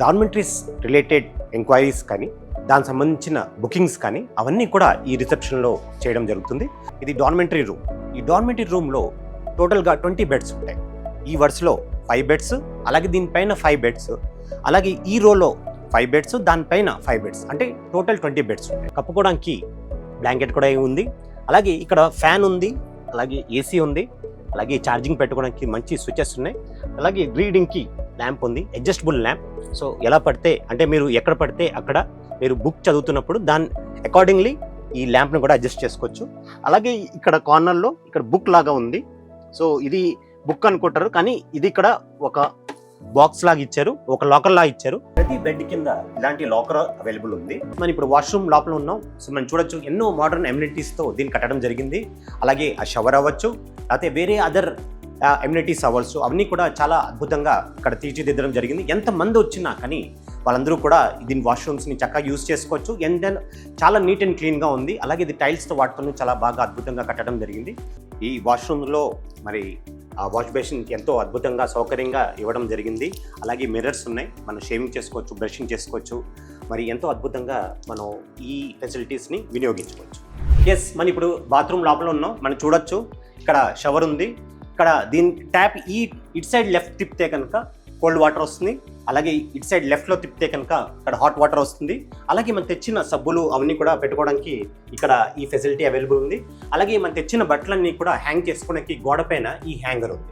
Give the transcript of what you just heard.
Dormitories related enquiries కానీ దానికి సంబంధించిన బుకింగ్స్ కానీ అవన్నీ కూడా ఈ రిసెప్షన్లో చేయడం జరుగుతుంది. ఇది డార్మెంటరీ రూమ్ ఈ డార్మెంటరీ రూమ్లో టోటల్గా ట్వంటీ బెడ్స్ ఉంటాయి. ఈ వరుసలో ఫైవ్ బెడ్స్ అలాగే దీనిపైన ఫైవ్ బెడ్స్ అలాగే ఈ రోలో ఫైవ్ బెడ్స్ దానిపైన ఫైవ్ బెడ్స్ అంటే టోటల్ ట్వంటీ బెడ్స్ ఉంటాయి. కప్పుకోవడానికి బ్లాంకెట్ కూడా ఉంది. అలాగే ఇక్కడ ఫ్యాన్ ఉంది అలాగే ఏసీ ఉంది అలాగే ఛార్జింగ్ పెట్టుకోవడానికి మంచి స్విచెస్ ఉన్నాయి. అలాగే రీడింగ్కి ల్యాంప్ ఉంది అడ్జస్టబుల్ ల్యాంప్. సో ఎలా పడితే అంటే మీరు ఎక్కడ పడితే అక్కడ మీరు బుక్ చదువుతున్నప్పుడు దాని అకార్డింగ్లీ ఈ ల్యాంప్ను కూడా అడ్జస్ట్ చేసుకోవచ్చు. అలాగే ఇక్కడ కార్నర్లో ఇక్కడ బుక్ లాగా ఉంది. సో ఇది బుక్ అనుకుంటారు కానీ ఇది ఇక్కడ ఒక బాక్స్ లాగా ఇచ్చారు ఒక లాకర్ లాగా ఇచ్చారు. ప్రతి బెడ్ కింద ఇలాంటి లాకర్ అవైలబుల్ ఉంది. మనం ఇప్పుడు వాష్రూమ్ లోపల ఉన్నాం సో మనం చూడొచ్చు ఎన్నో మోడర్న్ ఎమ్యూనిటీస్తో దీన్ని కట్టడం జరిగింది. అలాగే ఆ షవర్ అవ్వచ్చు లేకపోతే వేరే అదర్ ఎమ్యూనిటీస్ అవ్వచ్చు అవన్నీ కూడా చాలా అద్భుతంగా ఇక్కడ తీర్చిదిద్దడం జరిగింది. ఎంత మంది వచ్చినా కానీ వాళ్ళందరూ కూడా దీని వాష్రూమ్స్ని చక్కగా యూస్ చేసుకోవచ్చు. అండ్ దెన్ చాలా నీట్ అండ్ క్లీన్గా ఉంది. అలాగే ఇది టైల్స్తో వాటితో చాలా బాగా అద్భుతంగా కట్టడం జరిగింది. ఈ వాష్రూమ్లో మరి ఆ వాష్ బేసిన్ ఎంతో అద్భుతంగా సౌకర్యంగా ఇవ్వడం జరిగింది. అలాగే మిర్రర్స్ ఉన్నాయి. మనం షేవింగ్ చేసుకోవచ్చు బ్రషింగ్ చేసుకోవచ్చు. మరి ఎంతో అద్భుతంగా మనం ఈ ఫెసిలిటీస్ని వినియోగించుకోవచ్చు. ఎస్ మనం ఇప్పుడు బాత్రూమ్ లోపల ఉన్నాం. మనం చూడొచ్చు. ఇక్కడ షవర్ ఉంది. ఇక్కడ దీని ట్యాప్ ఈ ఇట్ సైడ్ లెఫ్ట్ తిప్పితే కనుక కోల్డ్ వాటర్ వస్తుంది. అలాగే ఇటు సైడ్ లెఫ్ట్లో తిప్పితే కనుక ఇక్కడ హాట్ వాటర్ వస్తుంది. అలాగే మనం తెచ్చిన సబ్బులు అవన్నీ కూడా పెట్టుకోవడానికి ఇక్కడ ఈ ఫెసిలిటీ అవైలబుల్ ఉంది. అలాగే మనం తెచ్చిన బట్టలన్నీ కూడా హ్యాంగ్ చేసుకోవడానికి గోడ పైన ఈ హ్యాంగర్ ఉంది.